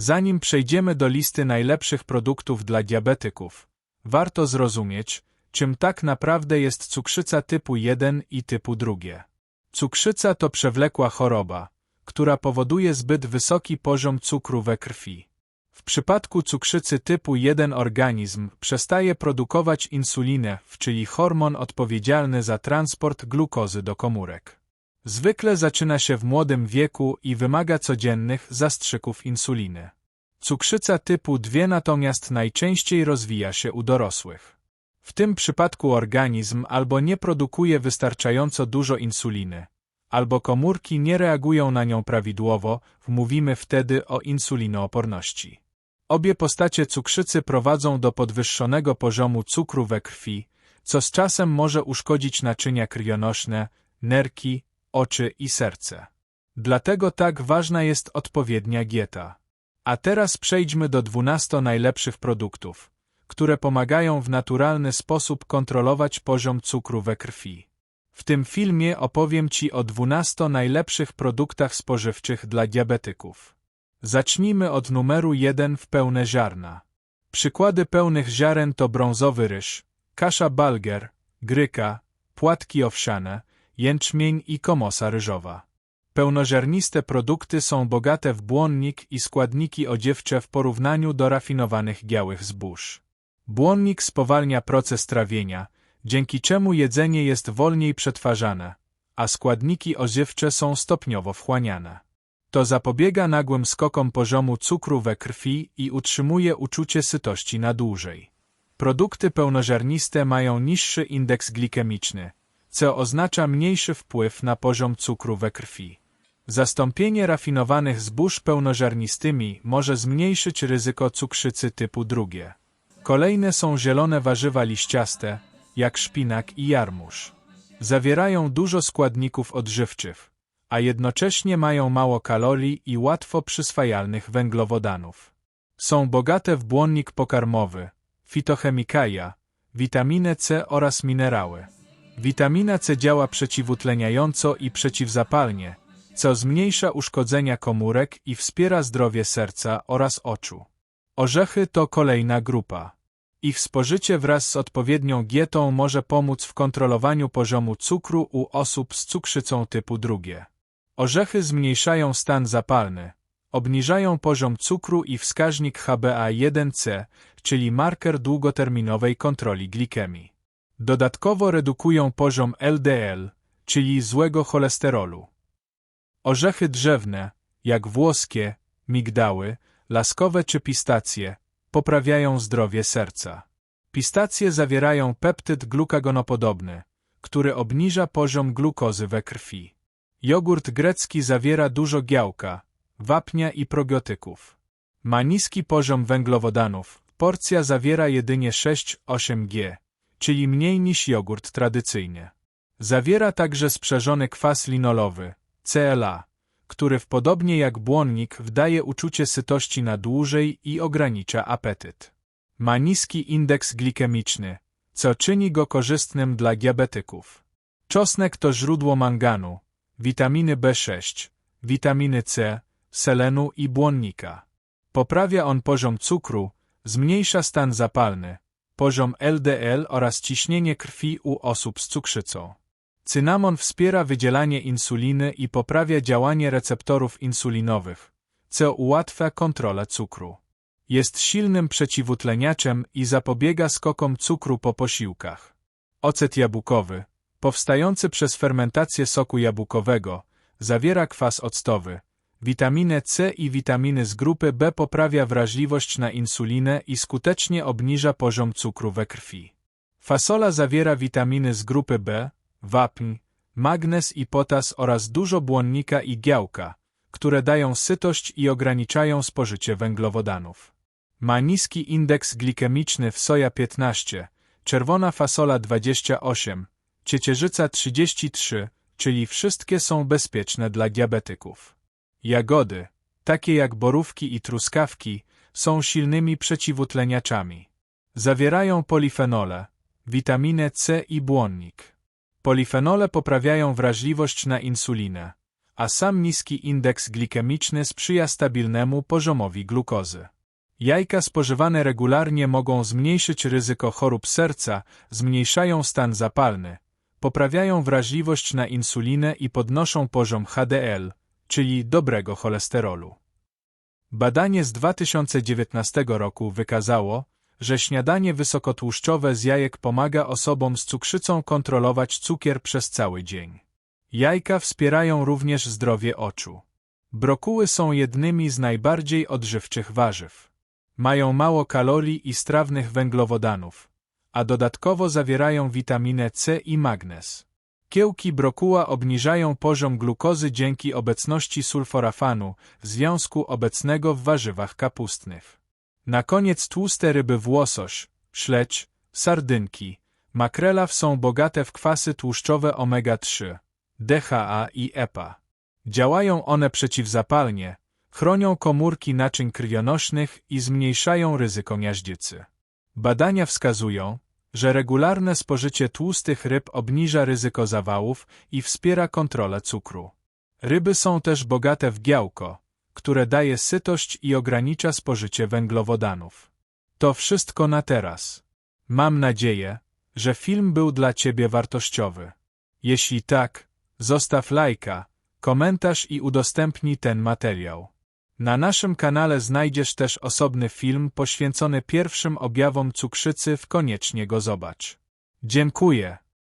Zanim przejdziemy do listy najlepszych produktów dla diabetyków, warto zrozumieć, czym tak naprawdę jest cukrzyca typu 1 i typu 2. Cukrzyca to przewlekła choroba, która powoduje zbyt wysoki poziom cukru we krwi. W przypadku cukrzycy typu 1 organizm przestaje produkować insulinę, czyli hormon odpowiedzialny za transport glukozy do komórek. Zwykle zaczyna się w młodym wieku i wymaga codziennych zastrzyków insuliny. Cukrzyca typu 2 natomiast najczęściej rozwija się u dorosłych. W tym przypadku organizm albo nie produkuje wystarczająco dużo insuliny, albo komórki nie reagują na nią prawidłowo, mówimy wtedy o insulinooporności. Obie postacie cukrzycy prowadzą do podwyższonego poziomu cukru we krwi, co z czasem może uszkodzić naczynia krwionośne, nerki, oczy i serce. Dlatego tak ważna jest odpowiednia dieta. A teraz przejdźmy do 12 najlepszych produktów, które pomagają w naturalny sposób kontrolować poziom cukru we krwi. W tym filmie opowiem Ci o 12 najlepszych produktach spożywczych dla diabetyków. Zacznijmy od numeru 1 w pełne ziarna. Przykłady pełnych ziaren to brązowy ryż, kasza balger, gryka, płatki owsiane, jęczmień i komosa ryżowa. Pełnoziarniste produkty są bogate w błonnik i składniki odziewcze w porównaniu do rafinowanych białych zbóż. Błonnik spowalnia proces trawienia, dzięki czemu jedzenie jest wolniej przetwarzane, a składniki oziewcze są stopniowo wchłaniane. To zapobiega nagłym skokom poziomu cukru we krwi i utrzymuje uczucie sytości na dłużej. Produkty pełnoziarniste mają niższy indeks glikemiczny, co oznacza mniejszy wpływ na poziom cukru we krwi. Zastąpienie rafinowanych zbóż pełnoziarnistymi może zmniejszyć ryzyko cukrzycy typu drugie. Kolejne są zielone warzywa liściaste, jak szpinak i jarmuż. Zawierają dużo składników odżywczych, a jednocześnie mają mało kalorii i łatwo przyswajalnych węglowodanów. Są bogate w błonnik pokarmowy, fitochemikalia, witaminę C oraz minerały. Witamina C działa przeciwutleniająco i przeciwzapalnie, co zmniejsza uszkodzenia komórek i wspiera zdrowie serca oraz oczu. Orzechy to kolejna grupa. Ich spożycie wraz z odpowiednią dietą może pomóc w kontrolowaniu poziomu cukru u osób z cukrzycą typu drugie. Orzechy zmniejszają stan zapalny, obniżają poziom cukru i wskaźnik HbA1c, czyli marker długoterminowej kontroli glikemii. Dodatkowo redukują poziom LDL, czyli złego cholesterolu. Orzechy drzewne, jak włoskie, migdały, laskowe czy pistacje, poprawiają zdrowie serca. Pistacje zawierają peptyd glukagonopodobny, który obniża poziom glukozy we krwi. Jogurt grecki zawiera dużo białka, wapnia i probiotyków. Ma niski poziom węglowodanów. Porcja zawiera jedynie 6-8 g, czyli mniej niż jogurt tradycyjny. Zawiera także sprzężony kwas linolowy, CLA, który w podobnie jak błonnik wdaje uczucie sytości na dłużej i ogranicza apetyt. Ma niski indeks glikemiczny, co czyni go korzystnym dla diabetyków. Czosnek to źródło manganu, witaminy B6, witaminy C, selenu i błonnika. Poprawia on poziom cukru, zmniejsza stan zapalny, poziom LDL oraz ciśnienie krwi u osób z cukrzycą. Cynamon wspiera wydzielanie insuliny i poprawia działanie receptorów insulinowych, co ułatwia kontrolę cukru. Jest silnym przeciwutleniaczem i zapobiega skokom cukru po posiłkach. Ocet jabłkowy, powstający przez fermentację soku jabłkowego, zawiera kwas octowy. Witaminę C i witaminy z grupy B poprawia wrażliwość na insulinę i skutecznie obniża poziom cukru we krwi. Fasola zawiera witaminy z grupy B, wapń, magnez i potas oraz dużo błonnika i giełka, które dają sytość i ograniczają spożycie węglowodanów. Ma niski indeks glikemiczny w soja 15, czerwona fasola 28, ciecierzyca 33, czyli wszystkie są bezpieczne dla diabetyków. Jagody, takie jak borówki i truskawki, są silnymi przeciwutleniaczami. Zawierają polifenole, witaminę C i błonnik. Polifenole poprawiają wrażliwość na insulinę, a sam niski indeks glikemiczny sprzyja stabilnemu poziomowi glukozy. Jajka spożywane regularnie mogą zmniejszyć ryzyko chorób serca, zmniejszają stan zapalny, poprawiają wrażliwość na insulinę i podnoszą poziom HDL, czyli dobrego cholesterolu. Badanie z 2019 roku wykazało, że śniadanie wysokotłuszczowe z jajek pomaga osobom z cukrzycą kontrolować cukier przez cały dzień. Jajka wspierają również zdrowie oczu. Brokuły są jednymi z najbardziej odżywczych warzyw. Mają mało kalorii i strawnych węglowodanów, a dodatkowo zawierają witaminę C i magnez. Kiełki brokuła obniżają poziom glukozy dzięki obecności sulforafanu, związku obecnego w warzywach kapustnych. Na koniec tłuste ryby w łosoś, śledź, sardynki, makrela są bogate w kwasy tłuszczowe omega-3, DHA i EPA. Działają one przeciwzapalnie, chronią komórki naczyń krwionośnych i zmniejszają ryzyko miażdżycy. Badania wskazują, że regularne spożycie tłustych ryb obniża ryzyko zawałów i wspiera kontrolę cukru. Ryby są też bogate w białko, które daje sytość i ogranicza spożycie węglowodanów. To wszystko na teraz. Mam nadzieję, że film był dla Ciebie wartościowy. Jeśli tak, zostaw lajka, komentarz i udostępnij ten materiał. Na naszym kanale znajdziesz też osobny film poświęcony pierwszym objawom cukrzycy w koniecznie go zobacz. Dziękuję.